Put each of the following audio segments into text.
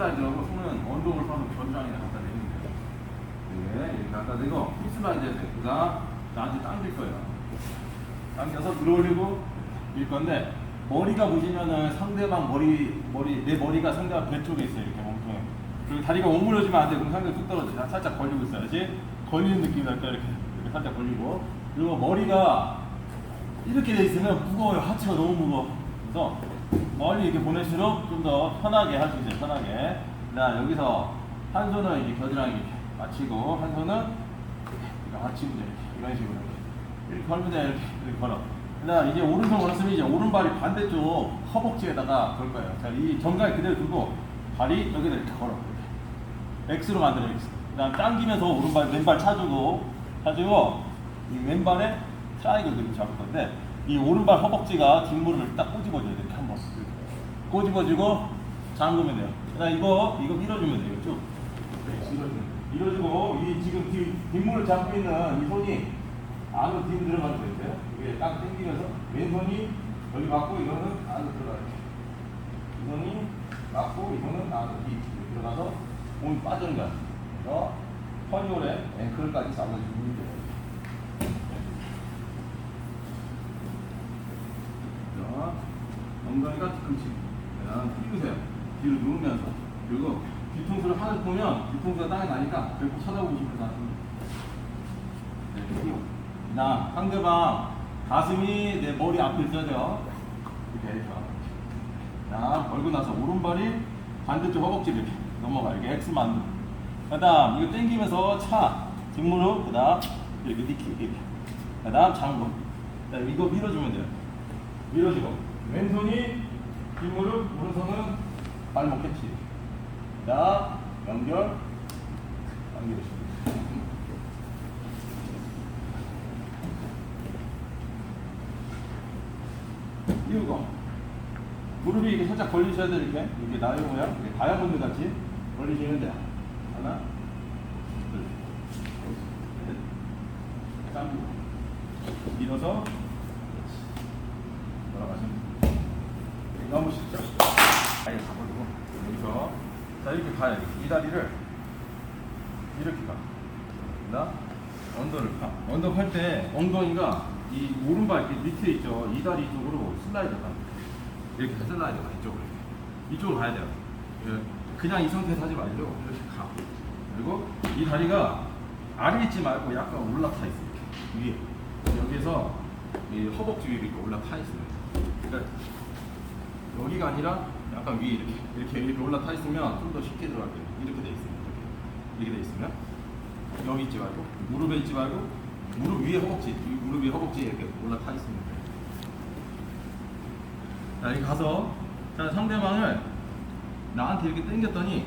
슬라이드하고 손은 언덕을 파는 견장에 갖다 대는 거예요. 네, 이렇게 갖다 대고 이 슬라이드에서 그가 나한테 당길 거예요. 당겨서 들어올리고 일 건데 머리가 보시면은 상대방 머리 머리 내 머리가 상대방 배 쪽에 있어요 이렇게 몸통에. 그리고 다리가 오므려지면 안 돼. 그럼 상대 뚝 떨어져. 자, 살짝 걸리고 있어야지? 걸리는 느낌이 날까? 이렇게 이렇게 살짝 걸리고. 그리고 머리가 이렇게 돼 있으면 무거워요. 하체가 너무 무거워. 그래서 멀리 이렇게 보낼수록 좀 더 편하게 할 수 있어요 편하게. 나 여기서 한 손은 이렇게 겨드랑이 이렇게 맞추고 한 손은 이렇게 돼 이렇게. 이런 식으로 이렇게. 이렇게 걸면 돼 이렇게. 이렇게 걸어. 그다음 이제 오른손 걸었으면 이제 오른발이 반대쪽 허벅지에다가 걸 거예요. 자 이 정강이 그대로 두고 발이 여기다 이렇게 걸어. 이렇게. X로 만들어 X. 그 다음 당기면서 오른발 왼발 차주고 차주고 이 왼발에 트라이앵글 그림 잡을 건데 이 오른발 허벅지가 뒷무릎을 딱 꼬집어줘야 돼 이렇게 한번 꼬집어주고 잠그면 돼요. 그다음 이거 이거 밀어주면 돼요. 쭉. 네, 돼요. 밀어주고 이 지금 뒤, 뒷무를 잡고 있는 이 손이 안으로 뒤로 들어가는 거 있어요? 이게 딱 당기면서 왼손이 여기 맞고 이거는 안으로 들어가요. 이 손이 맞고 이 손은 안으로 뒤 들어가서 몸이 빠지는 거야. 그래서 허리홀에 앵클까지 잡아주면 돼요. 자, 엉덩이가 뒤꿈치. 그다음 띄우세요. 뒤로 누우면서. 그리고 뒤통수를 하늘 보면 뒤통수가 땅에 나니까 결국 싶은 사람. 네. 그다음 상대방 가슴이 내 머리 앞에 있어야 돼요. 이렇게 이렇게. 자, 걸고 나서 오른발이 반대쪽 허벅지 이렇게 넘어가. 이렇게 X 만두. 그 다음 이거 당기면서 차 뒷무릎 그 다음 이렇게 니키 이렇게. 그 다음 장군. 그다음 이거 밀어주면 돼요. 밀어주고 왼손이 뒷무릎 오른손은 발목 캐치. 자 연결. 당겨주시면 이유고 무릎이 이렇게 살짝 걸리셔야 돼 이렇게. 이렇게 나의 모양 이렇게 다이아몬드 같이 걸리시면 돼요. 하나 둘셋 짱 밀어서 돌아가시면 됩니다. 너무 쉽죠? 아예 가버리고 여기서 자 이렇게 가야 돼. 이 다리를 이렇게 가. 나 언더를 가. 언더 할때 엉덩이가 이 오른발 이렇게 밑에 있죠. 이 다리 쪽으로 슬라이드 가. 이렇게 슬라이드 가 이쪽으로. 이쪽으로 가야 돼요. 그- 그냥 이 상태에서 하지 말고 이렇게 가. 그리고 이 다리가 아래 있지 말고 약간 올라타 있어 이렇게 위에. 여기에서 이 허벅지 이렇게 올라타 있어요. 그러니까 여기가 아니라 약간 위에 이렇게 이렇게 이렇게 올라타 있으면 좀 더 쉽게 들어갈 거예요. 이렇게 돼 있으면 이렇게, 이렇게 돼 있으면. 여기 있지 말고 무릎에 있지 말고 무릎 위에 허벅지 이 무릎 위에 허벅지에 이렇게 올라타 있으면 돼요. 자 여기 가서 자 상대방을 나한테 이렇게 당겼더니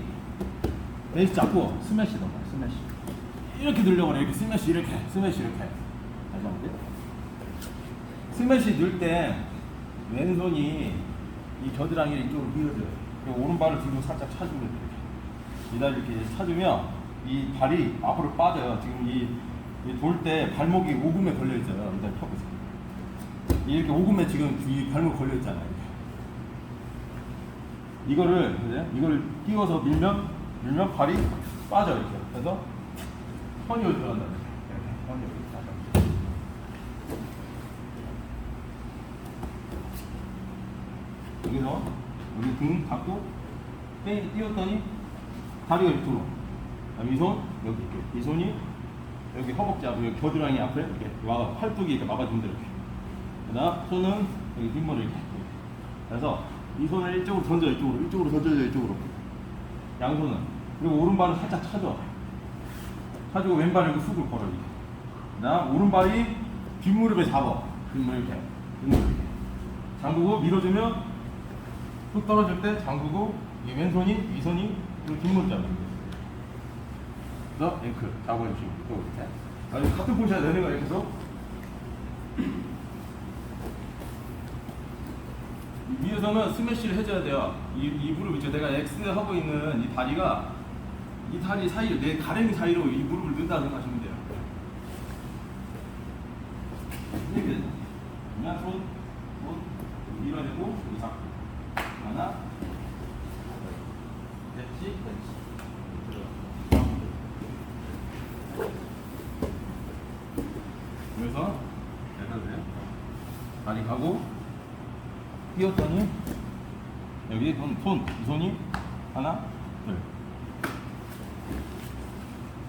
베이스 잡고 스매시 넘어 스매시. 이렇게 늘려버려. 이렇게 스매시 이렇게 스매시 이렇게. 다시 한번 스매시 넣을 때 왼손이 이 겨드랑이를 이쪽으로 밀어줘요. 오른발을 뒤로 살짝 차주면 돼요. 이렇게. 이 다리 이렇게 차주면 이 발이 앞으로 빠져요. 지금 이 돌 때 발목이 오금에 걸려 있잖아요. 이 다리 펴보세요. 이렇게 오금에 지금 이 발목 걸려 있잖아요. 이거를 그죠? 이걸 띄워서 밀면 밀면 발이 빠져 이렇게. 그래서 허니를 들어간다. 이렇게. 허니를 들어간다. 여기서 여기 등 잡고 빼 띄웠더니 다리가 이쪽으로. 이손 여기 이렇게. 이 손이 여기 허벅지 앞에 겨드랑이 앞에 이렇게 막아 팔뚝이 이렇게 막아주면 돼 이렇게. 그다음 손은 여기 뒷머리 이렇게 그래서 이 손을 이쪽으로 던져 이쪽으로. 이쪽으로 던져줘 이쪽으로. 양손은. 그리고 오른발은 살짝 차줘. 차주고 왼발 이렇게 훅을 걸어 이렇게. 그다음 오른발이 뒷무릎에 잡아. 뒷무릎 이렇게. 뒷무릎 이렇게. 잠그고 밀어주면 훅 떨어질 때 잠그고 이 왼손이 이 손이 이 뒷무릎 잡는 그래서 앵클. 잡아주시고 또 이렇게. 아니 같은 포지션 내는 거예요 계속. 위에서는 스매시를 해줘야 돼요. 이, 이 무릎 있죠? 내가 X 하고 있는 이 다리가 이 다리 사이로 내 가랭이 사이로 이 무릎을 넣는다 생각하시면 돼요. 이렇게. 그냥 손, 손 밀어내고 잡고 하나 넷 그렇지? 그래서 약간 그래요? 다리 가고 뛰었더니 여기 손, 손, 이 손이 하나, 둘.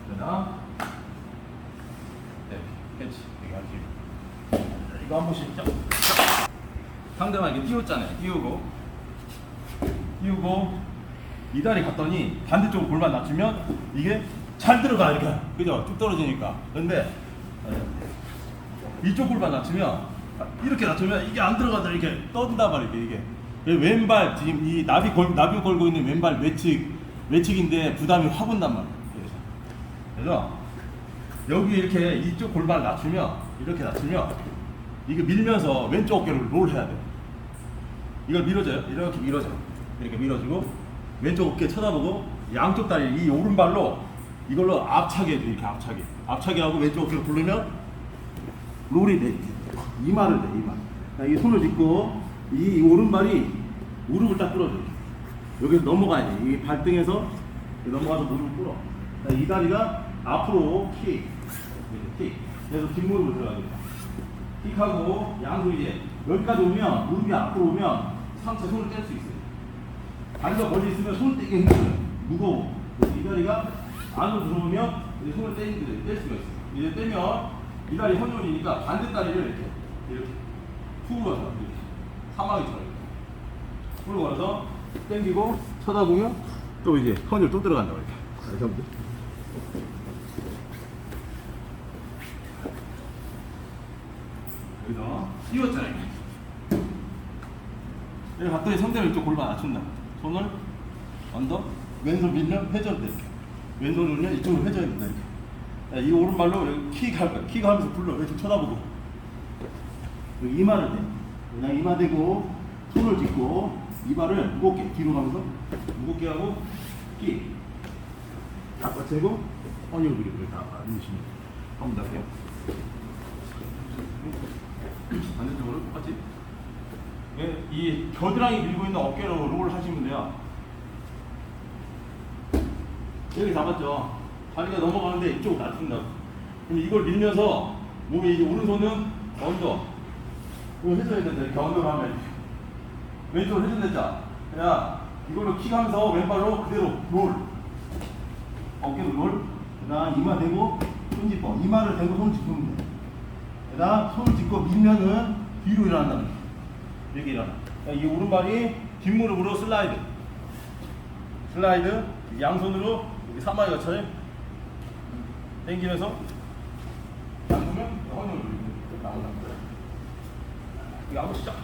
그다음 네, 캐치. 여기 하시. 이거 한 번씩 쫙. 상대방 이렇게 띄웠잖아요. 띄우고 띄우고 이 다리 갔더니 반대쪽으로 골반 낮추면 이게 잘 들어가 이렇게. 그죠? 쭉 떨어지니까. 근데 이쪽 골반 낮추면 이렇게 낮추면 이게 안 들어가다 이렇게 떤단 말이에요 이게. 이 왼발 지금 이 나비 걸 나비 걸고 있는 왼발 외측 외측인데 부담이 확 온단 말이에요 그래서. 그래서 여기 이렇게 이쪽 골반 낮추면 이렇게 낮추면 이게 밀면서 왼쪽 어깨를 롤 해야 돼. 이걸 밀어줘요? 이렇게 밀어줘 이렇게 밀어주고 왼쪽 어깨 쳐다보고 양쪽 다리 이 오른발로 이걸로 앞차게 해줘 이렇게 앞차게 앞차게 하고 왼쪽 어깨를 부르면 롤이 돼. 이마를 돼, 이마. 자, 이 손을 짚고 이, 이 오른발이 무릎을 딱 끌어줘. 여기 넘어가야 돼. 이 발등에서 넘어가서 무릎을 끌어. 자, 이 다리가 앞으로 킥. 이렇게 킥. 그래서 뒷무릎을 들어가겠다. 킥하고 양손 이제 여기까지 오면 무릎이 앞으로 오면 상체 손을 뗄 수 있어요. 다리가 멀리 있으면 손을 떼기 힘들어요. 무거워. 이 다리가 안으로 들어오면 손을 떼기. 뗄 수가 있어요. 이제 떼면 이 다리 헌혈이니까 반대 다리를 이렇게 이렇게 푹 걸어서 이렇게 사마귀처럼 이렇게 푹 걸어서 당기고 쳐다보면 또 이제 헌혈 또 들어간다 이렇게. 돼. 여기서 띄웠잖아요. 여기 갔더니 상대를 이쪽 골반 낮춘다. 손을 언더 왼손 밀면 회전 돼. 이렇게. 왼손 밀면 이쪽으로 회전이 된다 이렇게. 자, 이 오른발로 여기 킥할 거야. 킥하면서 불러. 왼쪽 쳐다보고. 여기 이마를 대. 그냥 이마 대고 손을 짚고 이발을 무겁게 뒤로 가면서 무겁게 하고 킥. 딱 받치고 허니를 그리고 딱 누시면 한번 더 해요. 반대쪽으로 똑같이. 예, 이 겨드랑이 밀고 있는 어깨로 롤 하시면 돼요. 여기 잡았죠. 다리가 넘어가는데 이쪽으로 낮춘다고. 그럼 이걸 밀면서 몸이 이제 오른손은 먼저 이거 해줘야 된다. 이렇게 하면. 왼쪽으로 해준댔자. 그냥 이걸로 킥하면서 왼발로 그대로 롤. 어깨도 롤. 그 다음 이마 대고 손 짚어. 이마를 대고 손 짚으면 돼. 그 다음 손을 짚고 밀면은 뒤로 일어난다. 이렇게 일어나. 이 오른발이 뒷무릎으로 슬라이드. 슬라이드. 양손으로 여기 사마리가처럼 당기면서 잡으면 허리를 나온다. 이거 한번 시작.